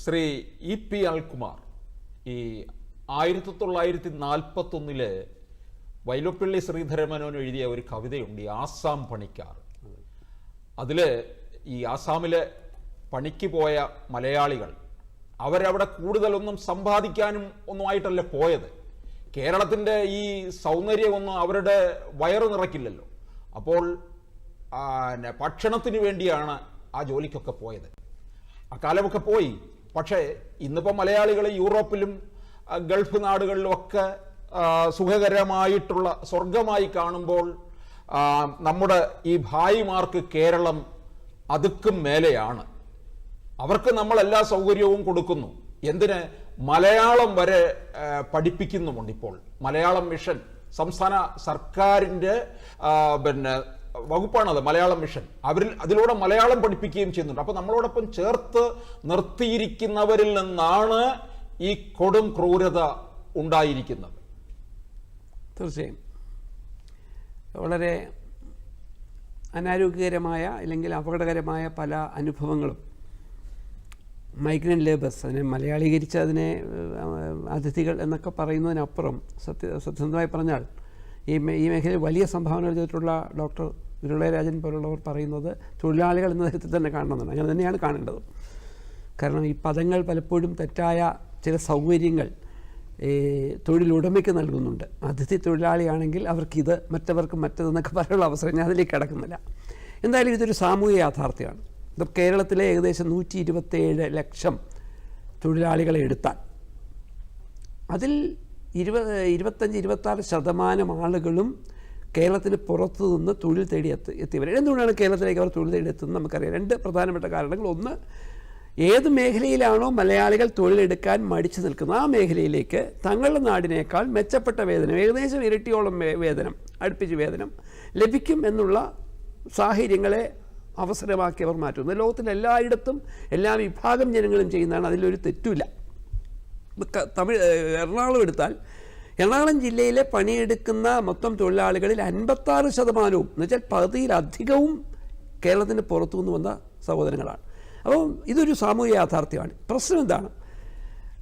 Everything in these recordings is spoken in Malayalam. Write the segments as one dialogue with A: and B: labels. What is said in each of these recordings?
A: ശ്രീ ഇ പി അൽകുമാർ ഈ ആയിരത്തി തൊള്ളായിരത്തി നാൽപ്പത്തൊന്നിൽ വൈലോപ്പിള്ളി ശ്രീധരമേനോൻ എഴുതിയ ഒരു കവിതയുണ്ട് ഈ ആസാം പണിക്കാർ. അതിൽ ഈ ആസാമിലെ പണിക്ക് പോയ മലയാളികൾ അവരവിടെ കൂടുതലൊന്നും സമ്പാദിക്കാനും ഒന്നും ആയിട്ടല്ല പോയത്. കേരളത്തിന്റെ ഈ സൗന്ദര്യമൊന്നും അവരുടെ വയറ് നിറയ്ക്കില്ലല്ലോ. അപ്പോൾ ഭക്ഷണത്തിന് വേണ്ടിയാണ് ആ ജോലിക്കൊക്കെ പോയത്. ആ കാലമൊക്കെ പോയി. പക്ഷേ ഇന്നിപ്പോൾ മലയാളികൾ യൂറോപ്പിലും ഗൾഫ് നാടുകളിലും ഒക്കെ സുഖകരമായിട്ടുള്ള സ്വർഗമായി കാണുമ്പോൾ നമ്മുടെ ഈ ഭായിമാർക്ക് കേരളം അതുക്കും മേലെയാണ്. അവർക്ക് നമ്മൾ എല്ലാ സൗകര്യവും കൊടുക്കുന്നു. എന്തിന്? മലയാളം വരെ പഠിപ്പിക്കുന്നുമുണ്ട് ഇപ്പോൾ. മലയാളം മിഷൻ സംസ്ഥാന സർക്കാരിന്റെ പിന്നെ വകുപ്പാണത് മലയാളം മിഷൻ. അവരിൽ അതിലൂടെ മലയാളം പഠിപ്പിക്കുകയും ചെയ്യുന്നുണ്ട്. അപ്പോൾ നമ്മളോടൊപ്പം ചേർത്ത് നിർത്തിയിരിക്കുന്നവരിൽ നിന്നാണ് ഈ കൊടും ക്രൂരത ഉണ്ടായിരിക്കുന്നത്.
B: തീർച്ചയായും. വളരെ അനാരോഗ്യകരമായ അല്ലെങ്കിൽ അപകടകരമായ പല അനുഭവങ്ങളും മൈഗ്രന്റ് ലേബേഴ്സ് അതിനെ മലയാളീകരിച്ച് അതിനെ അതിഥികൾ എന്നൊക്കെ പറയുന്നതിനപ്പുറം സത്യ സത്യസന്ധമായി പറഞ്ഞാൽ ഈ ഈ മേഖലയിൽ വലിയ സംഭാവനകൾ ചെയ്തിട്ടുള്ള ഡോക്ടർ വിരുളയരാജൻ പോലുള്ളവർ പറയുന്നത് തൊഴിലാളികൾ എന്ന തരത്തിൽ തന്നെ കാണണമെന്നാണ്. അങ്ങനെ തന്നെയാണ് കാണേണ്ടത്. കാരണം ഈ പദങ്ങൾ പലപ്പോഴും തെറ്റായ ചില സൗകര്യങ്ങൾ തൊഴിലുടമയ്ക്ക് നൽകുന്നുണ്ട്. അതിഥി തൊഴിലാളിയാണെങ്കിൽ അവർക്കിത് മറ്റവർക്ക് മറ്റതെന്നൊക്കെ പറയാനുള്ള അവസരം ഞാൻ അതിലേക്ക് കിടക്കുന്നില്ല. എന്തായാലും ഇതൊരു സാമൂഹിക യാഥാർത്ഥ്യമാണ്. ഇത് കേരളത്തിലെ ഏകദേശം നൂറ്റി ഇരുപത്തേഴ് ലക്ഷം തൊഴിലാളികളെ എടുത്താൽ അതിൽ ഇരുപത് ഇരുപത്തഞ്ച് ഇരുപത്താറ് ശതമാനം ആളുകളും കേരളത്തിന് പുറത്തു നിന്ന് തൊഴിൽ തേടി എത്തി എത്തിയവർ. എന്തുകൊണ്ടാണ് കേരളത്തിലേക്ക് അവർ തൊഴിൽ തേടി എത്തുന്നത് നമുക്കറിയാം. രണ്ട് പ്രധാനപ്പെട്ട കാരണങ്ങൾ. ഒന്ന് ഏത് മേഖലയിലാണോ മലയാളികൾ തൊഴിലെടുക്കാൻ മടിച്ചു നിൽക്കുന്നത്? ആ മേഖലയിലേക്ക് തങ്ങളുടെ നാടിനേക്കാൾ മെച്ചപ്പെട്ട വേതനം ഏകദേശം ഇരട്ടിയോളം വേതനം അടുപ്പിച്ച് വേതനം ലഭിക്കും എന്നുള്ള സാഹചര്യങ്ങളെ അവസരമാക്കി അവർ മാറ്റുന്നു. ലോകത്തിൽ എല്ലായിടത്തും എല്ലാ വിഭാഗം ജനങ്ങളും ചെയ്യുന്നതാണ്. അതിലൊരു തെറ്റുമില്ല. തമിഴ് എറണാകുളം എടുത്താൽ എറണാകുളം ജില്ലയിലെ പണിയെടുക്കുന്ന മൊത്തം തൊഴിലാളികളിൽ അൻപത്താറ് ശതമാനവും എന്ന് വെച്ചാൽ പകുതിയിലധികവും കേരളത്തിന് പുറത്തു നിന്ന് വന്ന സഹോദരങ്ങളാണ്. അപ്പോൾ ഇതൊരു സാമൂഹിക യാഥാർത്ഥ്യമാണ്. പ്രശ്നം എന്താണ്?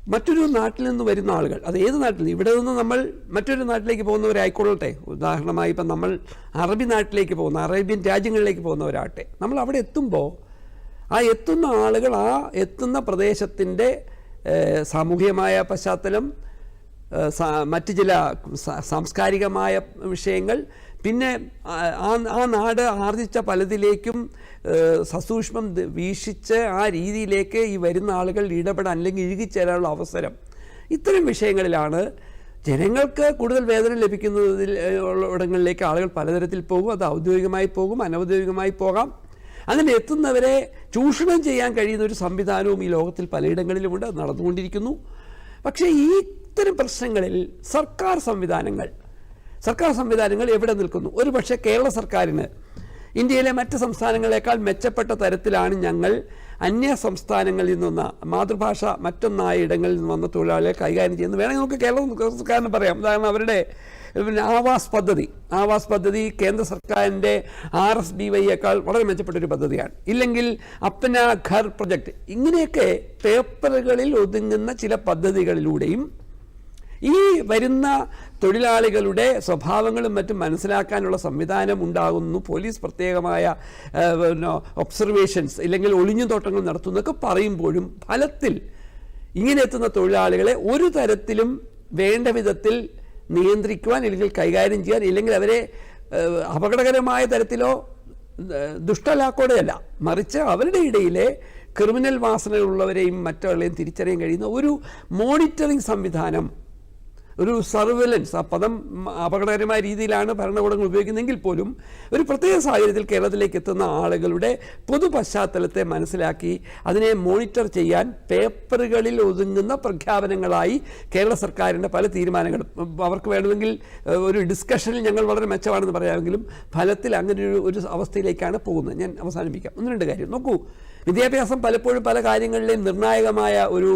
B: മറ്റൊരു നാട്ടിൽ നിന്ന് വരുന്ന ആളുകൾ അത് ഏത് നാട്ടിൽ നിന്ന്? ഇവിടെ നിന്ന് നമ്മൾ മറ്റൊരു നാട്ടിലേക്ക് പോകുന്നവരായിക്കൊള്ളട്ടെ. ഉദാഹരണമായി ഇപ്പം നമ്മൾ അറബി നാട്ടിലേക്ക് പോകുന്ന അറേബ്യൻ രാജ്യങ്ങളിലേക്ക് പോകുന്നവരാകട്ടെ. നമ്മൾ അവിടെ എത്തുമ്പോൾ ആ എത്തുന്ന ആളുകൾ ആ എത്തുന്ന പ്രദേശത്തിന്റെ സാമൂഹികമായ പശ്ചാത്തലം മറ്റ് ചില സാംസ്കാരികമായ വിഷയങ്ങൾ. പിന്നെ ആ- ആ നാട് ആർജിച്ച പലതിലേക്കും സസൂക്ഷ്മം വീക്ഷിച്ച് ആ രീതിയിലേക്ക് ഈ വരുന്ന ആളുകൾ ഇടപെടാൻ അല്ലെങ്കിൽ ഇഴുകിച്ചേരാനുള്ള അവസരം. ഇത്തരം വിഷയങ്ങളിലാണ് ജനങ്ങൾക്ക് കൂടുതൽ വേതനം ലഭിക്കുന്നതിൽ ഇടങ്ങളിലേക്ക് ആളുകൾ പലതരത്തിൽ പോകും. അത് ഔദ്യോഗികമായി പോകും അനൗദ്യോഗികമായി പോകാം. അങ്ങനെ എത്തുന്നവരെ ചൂഷണം ചെയ്യാൻ കഴിയുന്ന ഒരു സംവിധാനവും ഈ ലോകത്തിൽ പലയിടങ്ങളിലുമുണ്ട്. നടന്നുകൊണ്ടിരിക്കുന്നു. പക്ഷേ ഈ ഇത്തരം പ്രശ്നങ്ങളിൽ സർക്കാർ സംവിധാനങ്ങൾ സർക്കാർ സംവിധാനങ്ങൾ എവിടെ നിൽക്കുന്നു? ഒരു പക്ഷേ കേരള സർക്കാരിന് ഇന്ത്യയിലെ മറ്റ് സംസ്ഥാനങ്ങളെക്കാൾ മെച്ചപ്പെട്ട തരത്തിലാണ് ഞങ്ങൾ അന്യ സംസ്ഥാനങ്ങളിൽ നിന്ന മാതൃഭാഷ മറ്റൊന്നായ ഇടങ്ങളിൽ നിന്ന് വന്ന തൊഴിലാളികളെ കൈകാര്യം ചെയ്യുന്നത്. വേണമെങ്കിൽ നമുക്ക് കേരള സർക്കാരിന് പറയാം. ഉദാഹരണം അവരുടെ പിന്നെ ആവാസ് പദ്ധതി ആവാസ് പദ്ധതി കേന്ദ്ര സർക്കാരിന്റെ ആർ എസ് ബി വൈയേക്കാൾ വളരെ മെച്ചപ്പെട്ട ഒരു പദ്ധതിയാണ്. ഇല്ലെങ്കിൽ അപ്ന ഘർ പ്രൊജക്ട്. ഇങ്ങനെയൊക്കെ പേപ്പറുകളിൽ ഒതുങ്ങുന്ന ചില പദ്ധതികളിലൂടെയും ഈ വരുന്ന തൊഴിലാളികളുടെ സ്വഭാവങ്ങളും മറ്റും മനസ്സിലാക്കാനുള്ള സംവിധാനം ഉണ്ടാകുന്നു. പോലീസ് പ്രത്യേകമായ ഒബ്സർവേഷൻസ് ഇല്ലെങ്കിൽ ഒളിഞ്ഞു തോട്ടങ്ങൾ നടത്തുന്നൊക്കെ പറയുമ്പോഴും ഫലത്തിൽ ഇങ്ങനെ എത്തുന്ന തൊഴിലാളികളെ ഒരു തരത്തിലും വേണ്ട വിധത്തിൽ നിയന്ത്രിക്കുവാൻ അല്ലെങ്കിൽ കൈകാര്യം ചെയ്യാൻ ഇല്ലെങ്കിൽ അവരെ അപകടകരമായ തരത്തിലോ ദുഷ്ടലാക്കോടെയല്ല. മറിച്ച് അവരുടെ ഇടയിലെ ക്രിമിനൽ വാസനകളുള്ളവരെയും മറ്റുള്ളവരെയും തിരിച്ചറിയാൻ കഴിയുന്ന ഒരു മോണിറ്ററിംഗ് സംവിധാനം ഒരു സർവലൻസ് ആ പദം അപകടകരമായ രീതിയിലാണ് ഭരണകൂടങ്ങൾ ഉപയോഗിക്കുന്നതെങ്കിൽ പോലും ഒരു പ്രത്യേക സാഹചര്യത്തിൽ കേരളത്തിലേക്ക് എത്തുന്ന ആളുകളുടെ പൊതു പശ്ചാത്തലത്തെ മനസ്സിലാക്കി അതിനെ മോണിറ്റർ ചെയ്യാൻ പേപ്പറുകളിൽ ഒതുങ്ങുന്ന പ്രഖ്യാപനങ്ങളായി കേരള സർക്കാരിന്റെ പല തീരുമാനങ്ങളും അവർക്ക് വേണമെങ്കിൽ ഒരു ഡിസ്കഷനിൽ ഞങ്ങൾ വളരെ മെച്ചമാണെന്ന് പറയാമെങ്കിലും ഫലത്തിൽ അങ്ങനെ ഒരു ഒരു അവസ്ഥയിലേക്കാണ് പോകുന്നത്. ഞാൻ അവസാനിപ്പിക്കാം. ഒന്ന് രണ്ട് കാര്യം നോക്കൂ. വിദ്യാഭ്യാസം പലപ്പോഴും പല കാര്യങ്ങളിലെയും നിർണായകമായ ഒരു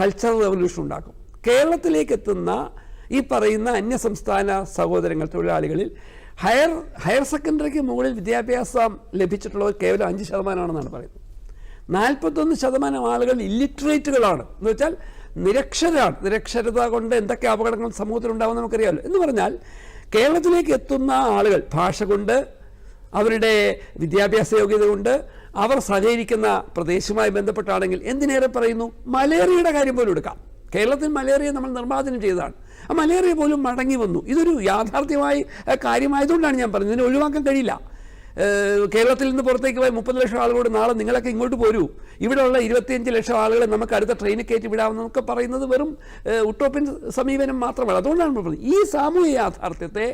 B: കൾച്ചറൽ റെവല്യൂഷൻ ഉണ്ടാക്കും. കേരളത്തിലേക്ക് എത്തുന്ന ഈ പറയുന്ന അന്യസംസ്ഥാന സഹോദരങ്ങൾ തൊഴിലാളികളിൽ ഹയർ ഹയർ സെക്കൻഡറിക്ക് മുകളിൽ വിദ്യാഭ്യാസം ലഭിച്ചിട്ടുള്ളവർ കേവലം അഞ്ച് ശതമാനമാണെന്നാണ് പറയുന്നത്. നാൽപ്പത്തൊന്ന് ശതമാനം ആളുകൾ ഇല്ലിറ്ററേറ്റുകളാണ് എന്ന് വെച്ചാൽ നിരക്ഷരാണ്. നിരക്ഷരത കൊണ്ട് എന്തൊക്കെ അപകടങ്ങൾ സമൂഹത്തിൽ ഉണ്ടാകുമെന്ന് നമുക്കറിയാമല്ലോ. എന്ന് പറഞ്ഞാൽ കേരളത്തിലേക്ക് എത്തുന്ന ആളുകൾ ഭാഷ കൊണ്ട് അവരുടെ വിദ്യാഭ്യാസ യോഗ്യത കൊണ്ട് അവർ സഹകരിക്കുന്ന പ്രദേശവുമായി ബന്ധപ്പെട്ടാണെങ്കിൽ എന്തിനേറെ പറയുന്നു? മലേറിയയുടെ കാര്യം പോലും എടുക്കാം. കേരളത്തിൽ മലേറിയ നമ്മൾ നിർമ്മാർജനം ചെയ്തതാണ്. ആ മലേറിയ പോലും മടങ്ങി വന്നു. ഇതൊരു യാഥാർത്ഥ്യമായി കാര്യമായതുകൊണ്ടാണ് ഞാൻ പറഞ്ഞത്. ഇതിനെ ഒഴിവാക്കാൻ കഴിയില്ല. കേരളത്തിൽ നിന്ന് പുറത്തേക്ക് പോയി മുപ്പത് ലക്ഷം ആളുകളോട് നാളെ നിങ്ങളൊക്കെ ഇങ്ങോട്ട് പോരൂ. ഇവിടെയുള്ള ഇരുപത്തിയഞ്ച് ലക്ഷം ആളുകളെ നമുക്ക് അടുത്ത ട്രെയിനിൽ കയറ്റി വിടാമെന്നൊക്കെ പറയുന്നത് വെറും ഉട്ടോപ്യൻ സമീപനം മാത്രമാണ് അതുകൊണ്ടാണ് പറഞ്ഞത്. ഈ സാമൂഹ്യ യാഥാർത്ഥ്യത്തെ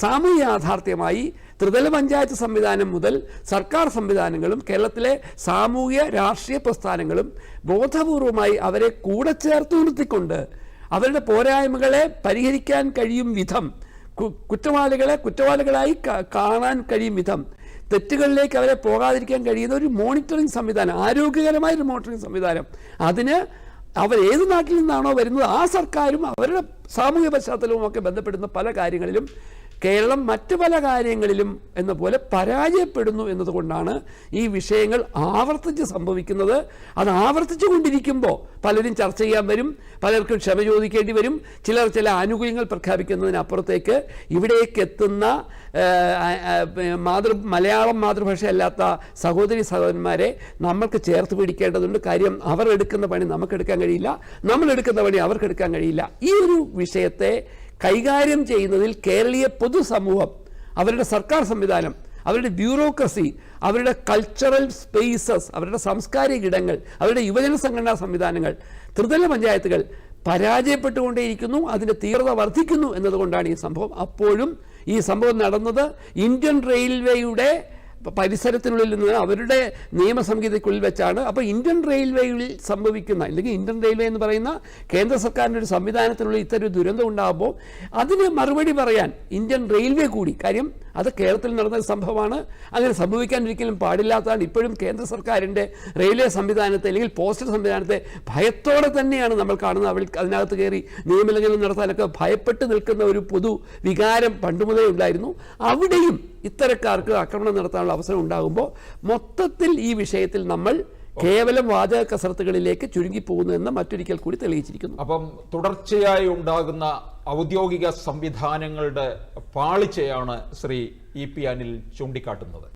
B: സാമൂഹ്യ യാഥാർത്ഥ്യമായി ത്രിതല പഞ്ചായത്ത് സംവിധാനം മുതൽ സർക്കാർ സംവിധാനങ്ങളും കേരളത്തിലെ സാമൂഹ്യ രാഷ്ട്രീയ പ്രസ്ഥാനങ്ങളും ബോധപൂർവമായി അവരെ കൂടെ ചേർത്ത് നിർത്തിക്കൊണ്ട് അവരുടെ പോരായ്മകളെ പരിഹരിക്കാൻ കഴിയും വിധം കുറ്റവാളികളെ കുറ്റവാളികളായി കാണാൻ കഴിയും വിധം തെറ്റുകളിലേക്ക് അവരെ പോകാതിരിക്കാൻ കഴിയുന്ന ഒരു മോണിറ്ററിംഗ് സംവിധാനം ആരോഗ്യകരമായ ഒരു മോണിറ്ററിംഗ് സംവിധാനം. അതിന് അവർ ഏത് നാട്ടിൽ നിന്നാണോ വരുന്നത് ആ സർക്കാരും അവരുടെ സാമൂഹ്യ പശ്ചാത്തലവും ഒക്കെ ബന്ധപ്പെടുന്ന പല കാര്യങ്ങളിലും കേരളം മറ്റു പല കാര്യങ്ങളിലും എന്ന പോലെ പരാജയപ്പെടുന്നു എന്നതുകൊണ്ടാണ് ഈ വിഷയങ്ങൾ ആവർത്തിച്ച് സംഭവിക്കുന്നത്. അത് ആവർത്തിച്ചു കൊണ്ടിരിക്കുമ്പോൾ പലരും ചർച്ച ചെയ്യാൻ വരും പലർക്കും ക്ഷമ ചോദിക്കേണ്ടി വരും. ചിലർ ചില ആനുകൂല്യങ്ങൾ പ്രഖ്യാപിക്കുന്നതിനപ്പുറത്തേക്ക് ഇവിടേക്ക് എത്തുന്ന മാതൃ മലയാളം മാതൃഭാഷയല്ലാത്ത സഹോദരി സഹോദരന്മാരെ നമ്മൾക്ക് ചേർത്ത് പിടിക്കേണ്ടതുണ്ട്. കാര്യം അവർ എടുക്കുന്ന പണി നമുക്ക് എടുക്കാൻ കഴിയില്ല. നമ്മൾ എടുക്കുന്ന പണി അവർക്ക് എടുക്കാൻ കഴിയില്ല. ഈ ഒരു വിഷയത്തെ കൈകാര്യം ചെയ്യുന്നതിൽ കേരളീയ പൊതുസമൂഹം അവരുടെ സർക്കാർ സംവിധാനം അവരുടെ ബ്യൂറോക്രസി അവരുടെ കൾച്ചറൽ സ്പേസസ് അവരുടെ സാംസ്കാരിക ഇടങ്ങൾ അവരുടെ യുവജന സംഘടനാ സംവിധാനങ്ങൾ ത്രിതല പഞ്ചായത്തുകൾ പരാജയപ്പെട്ടുകൊണ്ടേയിരിക്കുന്നു അതിന്റെ തീവ്രത വർദ്ധിക്കുന്നു എന്നതുകൊണ്ടാണ് ഈ സംഭവം. അപ്പോഴും ഈ സംഭവം നടന്നത് ഇന്ത്യൻ റെയിൽവേയുടെ പരിസരത്തിനുള്ളിൽ നിന്ന് അവരുടെ നിയമസംഹിതയ്ക്കുള്ളിൽ വെച്ചാണ്. അപ്പോൾ ഇന്ത്യൻ റെയിൽവേയിൽ സംഭവിക്കുന്ന അല്ലെങ്കിൽ ഇന്ത്യൻ റെയിൽവേ എന്ന് പറയുന്ന കേന്ദ്ര സർക്കാരിന്റെ ഒരു സംവിധാനത്തിനുള്ളിൽ ഇത്തരം ദുരന്തം ഉണ്ടാകുമ്പോൾ അതിന് മറുപടി പറയാൻ ഇന്ത്യൻ റെയിൽവേ കൂടി. കാര്യം അത് കേരളത്തിൽ നടന്ന സംഭവമാണ്. അങ്ങനെ സംഭവിക്കാൻ ഒരിക്കലും പാടില്ലാത്തതാണ്. ഇപ്പോഴും കേന്ദ്ര സർക്കാരിന്റെ റെയിൽവേ സംവിധാനത്തെ അല്ലെങ്കിൽ പോസ്റ്റൽ സംവിധാനത്തെ ഭയത്തോടെ തന്നെയാണ് നമ്മൾ കാണുന്നത്. അവൾ അതിനകത്ത് കയറി നിയമലംഘനം നടത്താനൊക്കെ ഭയപ്പെട്ട് നിൽക്കുന്ന ഒരു പൊതു വികാരം പണ്ടുമുതലേ ഉണ്ടായിരുന്നു. അവിടെയും ഇത്തരക്കാർക്ക് ആക്രമണം നടത്താനുള്ള അവസരം ഉണ്ടാകുമ്പോൾ മൊത്തത്തിൽ ഈ വിഷയത്തിൽ നമ്മൾ കേവലം വാചക കസരത്തുകളിലേക്ക് ചുരുങ്ങിപ്പോകുന്നു എന്ന് മറ്റൊരിക്കൽ കൂടി തെളിയിച്ചിരിക്കുന്നു.
A: അപ്പം തുടർച്ചയായി ഉണ്ടാകുന്ന ഔദ്യോഗിക സംവിധാനങ്ങളുടെ പാളിച്ചയാണ് ശ്രീ ഇ പി അനിൽ ചൂണ്ടിക്കാട്ടുന്നത്.